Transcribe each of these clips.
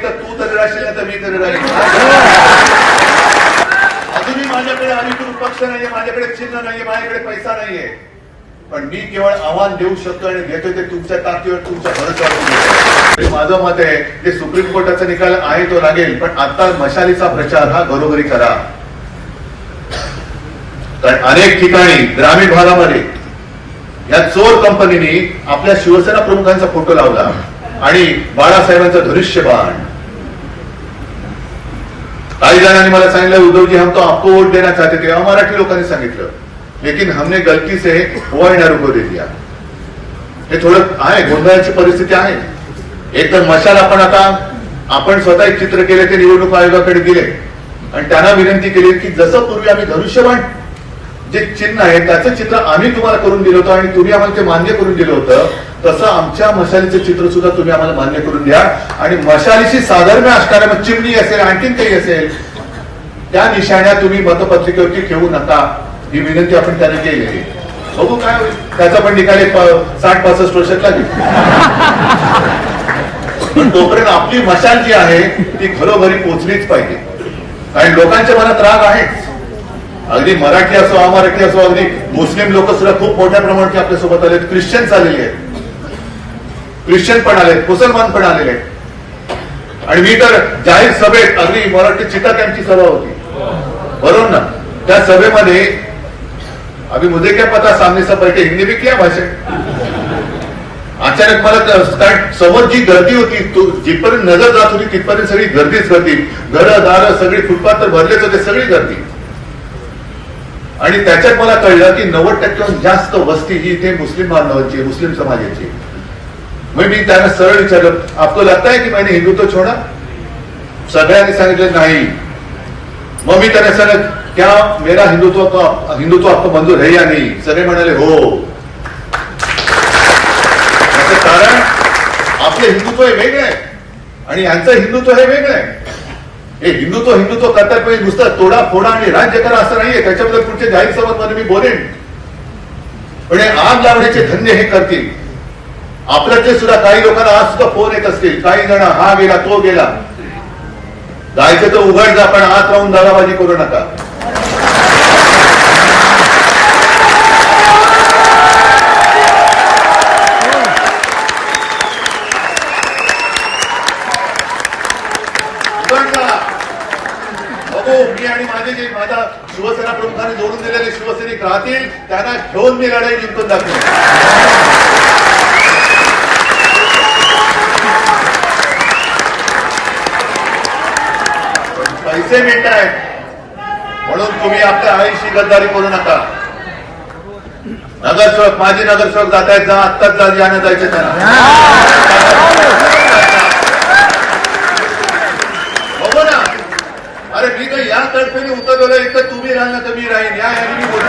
एक तर तू तरी राहशील नाही तर मी तरी राहील. अजूनही माझ्याकडे अनुकूल पक्ष नाहीये माझ्याकडे चिन्ह नाहीये माझ्याकडे पैसा नाहीये. पण मी केवळ आव्हान देऊ शकतो आणि देतोय ते तुमच्या ताकदीवर तुमच्या भरोश्यावर माझं मत आहे जे सुप्रीम कोर्टाचा निकाल आहे तो लागेल पण आता मशालीचा प्रचार हा घरोघरी करा. कारण अनेक ठिकाणी ग्रामीण भागामध्ये या चोर कंपनीने आपल्या शिवसेना प्रमुखांचा फोटो लावला आणि बाळासाहेबांचं धनुष्यबाण. काही जणांनी मला सांगितलं उद्धवजी हम तो आपको वोट देना चाहते थे. मराठी लोकांनी सांगितलं. लेकिन हमने गलती से ओआयनार को दे दिया। हे थोडं आहे गोंधळाची परिस्थिती आहे एक तर मशाल आपण आता आपण स्वतः एक चित्र केले ते निवडणूक आयोगाकडे दिले आणि त्यांना विनंती केली की जसं पूर्वी आम्ही धनुष्यबाण जे चिन्ह आहे त्याचं चित्र आम्ही तुम्हाला करून दिलं होतं आणि तुम्ही आम्हाला ते मान्य करून दिलं होतं. तसं आमच्या मशालीचं चित्र सुद्धा तुम्ही आम्हाला मान्य करून द्या. आणि मशालीशी साधर्म्य असणाऱ्या मग चिमणी असेल आणखीन काही असेल त्या निशाण्या तुम्ही मतपत्रिकेवरती ठेवू नका. ही विनंती आपण त्याने केली आहे. बघू काय होईल. त्याचा पण निकाल साठ पासष्ट वर्षात लागेल. पण तोपर्यंत आपली मशाल जी आहे ती घरोघरी पोचलीच पाहिजे. आणि लोकांच्या मनात राग आहेच. अगदी मराठी असो अमराठी असो अगदी मुस्लिम लोक सुद्धा खूप मोठ्या प्रमाणात आपल्यासोबत आलेत. ख्रिश्चन आलेले आहेत. ख्रिश्चन पण आलेत मुसलमान पण आलेले आहेत. आणि मी तर जाहीर सभेत अगदी मराठी चिता त्यांची सभा होती. बरोबर ना? त्या सभेमध्ये अभी मुझे क्या पता सामने सब बैठे हिंदी में क्या भाषण अचानक मला कारण समोर जी गर्दी होती तो जिथपर्यंत नजर जात होती तिथपर्यंत सगळी गर्दीच गर्दी. घरं दारं सगळी फुटपाथ तर भरलेच होते सगळी गर्दी. आणि त्याच्यात मला कळलं की नव्वद टक्क्याहून जास्त वस्ती ही इथे मुस्लिम बांधवांची मुस्लिम समाजाची मग मी त्यांना सरळ विचारलं आपको लगता आहे की मैंने हिंदुत्व छोडा? सगळ्यांनी सांगितलं नाही. मग मी त्यांना सांगत क्या मेरा हिंदुत्व का हिंदुत्व आपको मंजूर है या नाही? सगळे म्हणाले हो. कारण आपलं हिंदुत्व हे वेगळं आहे. आणि यांचं हिंदुत्व हे वेगळं आहे. हे हिंदुत्व हिंदुत्व करतात म्हणजे नुसतं तोडा फोडा आणि राज्य करा असं नाहीये. त्याच्याबद्दल पुढच्या जाहीर सभांमध्ये मी बोलेन. पण हे आग लावण्याचे धंदे हे करतील. आपल्यातले सुद्धा काही लोकांना आज सुद्धा फोन येत असतील. काही जण हा गेला तो गेला. जायचं तर उघड जा पण आत राहून दादाबाजी करू नका. मी आणि माझे जे माझ्या शिवसेना प्रमुखाने जोडून दिलेले शिवसैनिक राहतील त्यांना घेऊन मी लढाई जिंकून दाखवेल पैसे मिळत आहेत म्हणून तुम्ही आपल्या आईशी गद्दारी करू नका. नगरसेवक माजी नगरसेवक जात आहेत जा आत्ताच जा जाणं जायचं त्यांना बघू ना अरे मी तर या तडफेने उतरवलं इथं तुम्ही राहिलं तर मी राहीन. या याने मी बोलू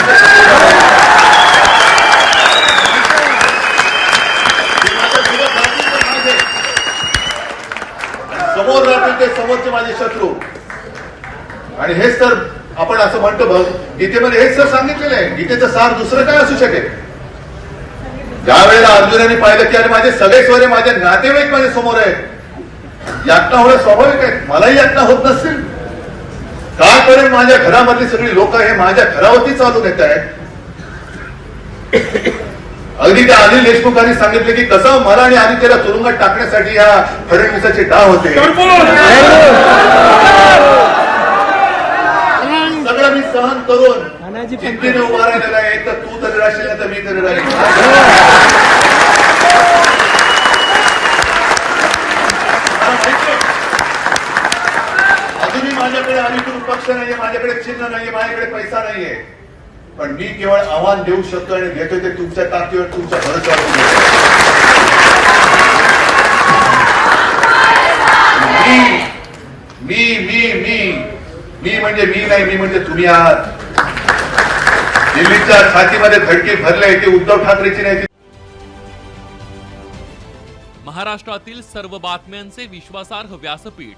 समोर राहतील ते समोरचे माझे शत्रू. आणि हेच तर आपण असं म्हणतो बघ गीतेमध्ये हेच तर सांगितलेलं आहे. गीतेचं सार दुसरं काय असू शकेल? ज्या वेळेला अर्जुनाने पाहिलं की अरे माझे सगळे स्वरे माझे नातेवाईक माझ्यासमोर आहेत. यातना होणं स्वाभाविक आहे? मलाही यातना होत नसतील. करेल माझ्या घरामधली सगळी लोक हे माझ्या घरावरती चालून येत आहेत. अगदी त्या अनिल देशमुखांनी सांगितले की कसं मला आणि आदित्यला तुरुंगात टाकण्यासाठी या फडणवीसाचे डाव होते. सगळं मी सहन करून जिद्दीने उभा राहिलेला आहे. तर तू तरी राहशील तर मी तरी राहील अजूनही माझ्याकडे अधिकृत पक्ष नाहीये माझ्याकडे चिन्ह नाहीये माझ्याकडे पैसा नाहीये. पण मी केवळ आव्हान देऊ शकतो आणि देतो ते तुमच्या ताकदीवर तुमच्या भरोश्यावर मी मी मी मी मी म्हणजे मी नाही मी म्हणजे तुम्ही आहात. दिल्लीच्या छातीमध्ये धडकी भरले ती उद्धव ठाकरेची नाही महाराष्ट्रातील सर्व बातम्यांचे विश्वासार्ह व्यासपीठ.